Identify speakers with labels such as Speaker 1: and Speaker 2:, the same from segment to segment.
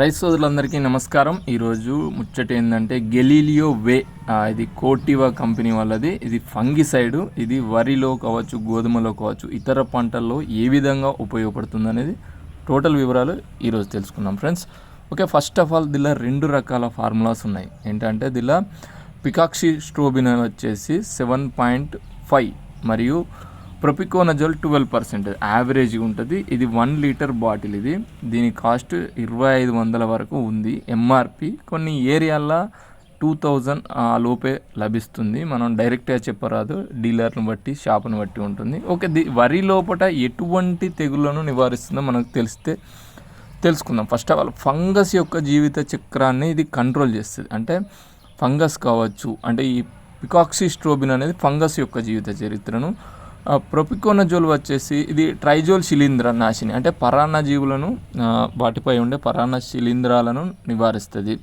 Speaker 1: Rice సోదరులందరికీ నమస్కారం. ఈరోజు ముచ్చట ఏంటంటే గెలీలియో వే ఇది కోటివా కంపెనీ వాళ్ళది. ఇది ఫంగిసైడ్ ఇది వరిలో కావచ్చు గోధుమలో కావచ్చు ఇతర పంటల్లో ఏ విధంగా ఉపయోగపడుతుంది అనేది టోటల్ వివరాలు ఈరోజు తెలుసుకుందాం friends. Okay first of all దీనిలో రెండు రకాల ఫార్ములాస్ ఉన్నాయి. ఏంటంటే దీనిలో పికాక్షి స్ట్రోబిన్ వచ్చేసి సెవెన్ పాయింట్ ఫైవ్ మరియు ప్రొపికోనజోల్ ట్వెల్వ్ పర్సెంట్. యావరేజ్గా ఉంటుంది. ఇది వన్ లీటర్ బాటిల్ ఇది. దీని కాస్ట్ ఇరవై ఐదు వందల వరకు ఉంది. ఎంఆర్పి కొన్ని ఏరియాల్లో టూ థౌజండ్ లోపే లభిస్తుంది. మనం డైరెక్ట్గా చెప్పరాదు. డీలర్ను బట్టి షాప్ని బట్టి ఉంటుంది. ఓకే ది వరి లోపల ఎటువంటి తెగుళ్ళను నివారిస్తుందో మనకు తెలిస్తే తెలుసుకుందాం. ఫస్ట్ ఆఫ్ ఆల్ ఫంగస్ యొక్క జీవిత చక్రాన్ని ఇది కంట్రోల్ చేస్తుంది. అంటే ఫంగస్ కావచ్చు. అంటే ఈ పికాక్సీ స్ట్రోబిన్ అనేది ఫంగస్ యొక్క జీవిత చరిత్రను ప్రొపికోనజోల్ వచ్చేసి ఇది ట్రైజోల్ శిలీంధ్ర నాశిని అంటే పరాన్న జీవులను వాటిపై ఉండే పరాన్న శిలీంధ్రాలను నివారిస్తుంది.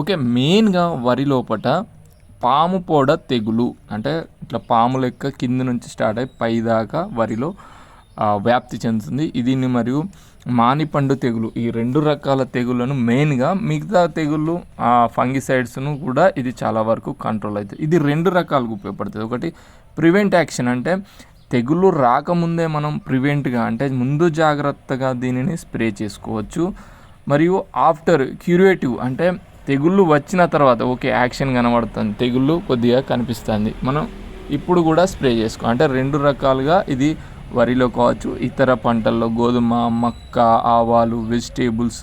Speaker 1: ఓకే మెయిన్గా వరి లోపట పాము పొడ తెగులు అంటే ఇట్లా పాము లెక్క కింద నుంచి స్టార్ట్ అయ్యి పై దాకా వరిలో వ్యాప్తి చెందుతుంది. దీన్ని మరియు మానిపండు తెగులు ఈ రెండు రకాల తెగులను మెయిన్గా మిగతా తెగుళ్ళు ఆ ఫంగిసైడ్స్ను కూడా ఇది చాలా వరకు కంట్రోల్ అవుతుంది. ఇది రెండు రకాలుగా ఉపయోగపడుతుంది. ఒకటి ప్రివెంట్ యాక్షన్ అంటే తెగుళ్ళు రాకముందే మనం ప్రివెంట్గా అంటే ముందు జాగ్రత్తగా దీనిని స్ప్రే చేసుకోవచ్చు. మరియు ఆఫ్టర్ క్యూరేటివ్ అంటే తెగుళ్ళు వచ్చిన తర్వాత ఓకే యాక్షన్ కనబడుతుంది. తెగుళ్ళు కొద్దిగా కనిపిస్తుంది. మనం ఇప్పుడు కూడా స్ప్రే చేసుకో అంటే రెండు రకాలుగా ఇది వరిలో కావచ్చు ఇతర పంటల్లో గోధుమ మక్క ఆవాలు వెజిటేబుల్స్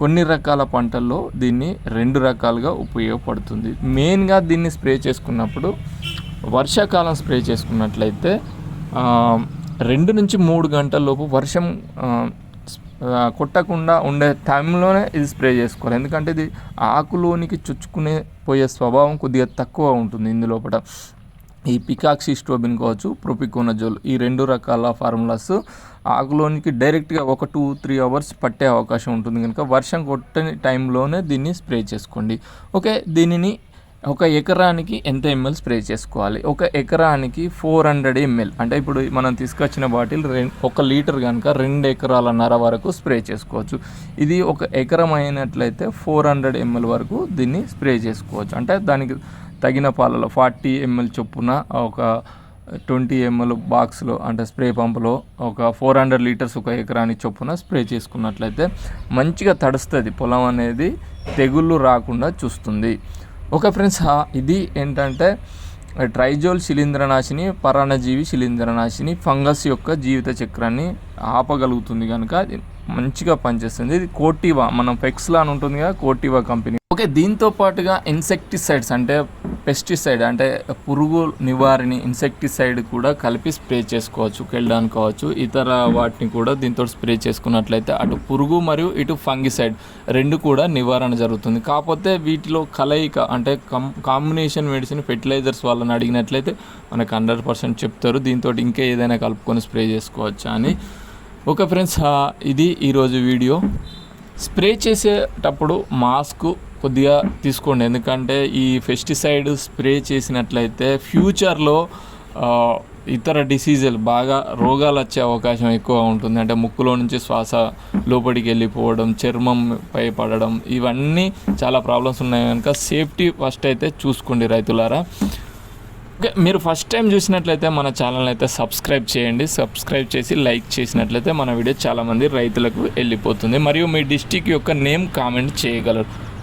Speaker 1: కొన్ని రకాల పంటల్లో దీన్ని రెండు రకాలుగా ఉపయోగపడుతుంది. మెయిన్గా దీన్ని స్ప్రే చేసుకున్నప్పుడు వర్షాకాలం స్ప్రే చేసుకున్నట్లయితే రెండు నుంచి మూడు గంటల లోపు వర్షం కొట్టకుండా ఉండే టైంలోనే ఇది స్ప్రే చేసుకోవాలి. ఎందుకంటే ఇది ఆకులోనికి చుచ్చుకునే పోయే స్వభావం కొద్దిగా తక్కువ ఉంటుంది ఇందులోపట ఈ పికాక్సిస్టోబిన్ కావచ్చు ప్రొపికోనజోల్ ఈ రెండు రకాల ఫార్ములాస్ ఆకులోనికి డైరెక్ట్గా ఒక టూ త్రీ అవర్స్ పట్టే అవకాశం ఉంటుంది. కనుక వర్షం కొట్టని టైంలోనే దీన్ని స్ప్రే చేసుకోండి. ఓకే దీనిని ఒక ఎకరానికి ఎంత ఎంఎల్ స్ప్రే చేసుకోవాలి? ఒక ఎకరానికి ఫోర్ హండ్రెడ్ ఎంఎల్ అంటే ఇప్పుడు మనం తీసుకొచ్చిన బాటిల్ రెం ఒక లీటర్ కనుక రెండు ఎకరాలన్నర వరకు స్ప్రే చేసుకోవచ్చు. ఇది ఒక ఎకరం అయినట్లయితే ఫోర్ హండ్రెడ్ ఎంఎల్ వరకు దీన్ని స్ప్రే చేసుకోవచ్చు. అంటే దానికి తగిన పాలలో ఫార్టీ ఎంఎల్ చొప్పున ఒక ట్వంటీ ఎంఎల్ బాక్స్లో అంటే స్ప్రే పంపులో ఒక ఫోర్ హండ్రెడ్ లీటర్స్ ఒక ఎకరానికి చొప్పున స్ప్రే చేసుకున్నట్లయితే మంచిగా తడుస్తుంది. పొలం అనేది తెగుళ్ళు రాకుండా చూస్తుంది. ఓకే ఫ్రెండ్స్ ఇది ఏంటంటే ట్రైజోల్ శిలీంద్రనాశిని పరాణజీవి శిలీంద్రనాశిని ఫంగస్ యొక్క జీవిత చక్రాన్ని ఆపగలుగుతుంది కనుక అది మంచిగా పనిచేస్తుంది. ఇది కోటివా మనం ఫెక్స్లా అని ఉంటుంది కదా కోటివా కంపెనీ. ఓకే దీంతో పాటుగా ఇన్సెక్టిసైడ్స్ అంటే పెస్టిసైడ్ అంటే పురుగు నివారిణి ఇన్సెక్టిసైడ్ కూడా కలిపి స్ప్రే చేసుకోవచ్చు కెళ్ళడానికి కావచ్చు. ఇతర వాటిని కూడా దీంతో స్ప్రే చేసుకున్నట్లయితే అటు పురుగు మరియు ఇటు ఫంగిసైడ్ రెండు కూడా నివారణ జరుగుతుంది. కాకపోతే వీటిలో కలయిక అంటే కం కాంబినేషన్ మెడిసిన్ ఫెర్టిలైజర్స్ వాళ్ళని అడిగినట్లయితే మనకు హండ్రెడ్ పర్సెంట్ చెప్తారు. దీంతో ఇంకా ఏదైనా కలుపుకొని స్ప్రే చేసుకోవచ్చా అని. ఓకే ఫ్రెండ్స్ ఇది ఈరోజు వీడియో. స్ప్రే చేసేటప్పుడు మాస్క్ కొద్దిగా తీసుకోండి. ఎందుకంటే ఈ పెస్టిసైడ్ స్ప్రే చేసినట్లయితే ఫ్యూచర్లో ఇతర డిసీజులు బాగా రోగాలు వచ్చే అవకాశం ఎక్కువ ఉంటుంది. అంటే ముక్కులో నుంచి శ్వాస లోపలికి వెళ్ళిపోవడం చర్మం పై పడడం ఇవన్నీ చాలా ప్రాబ్లమ్స్ ఉన్నాయి కనుక సేఫ్టీ ఫస్ట్ అయితే చూసుకోండి రైతులారా. ఓకే మీరు ఫస్ట్ టైం చూసినట్లయితే మన ఛానల్ అయితే సబ్స్క్రైబ్ చేయండి. సబ్స్క్రైబ్ చేసి లైక్ చేసినట్లయితే మన వీడియో చాలామంది రైతులకు వెళ్ళిపోతుంది. మరియు మీ డిస్టిక్ యొక్క నేమ్ కామెంట్ చేయగలరు.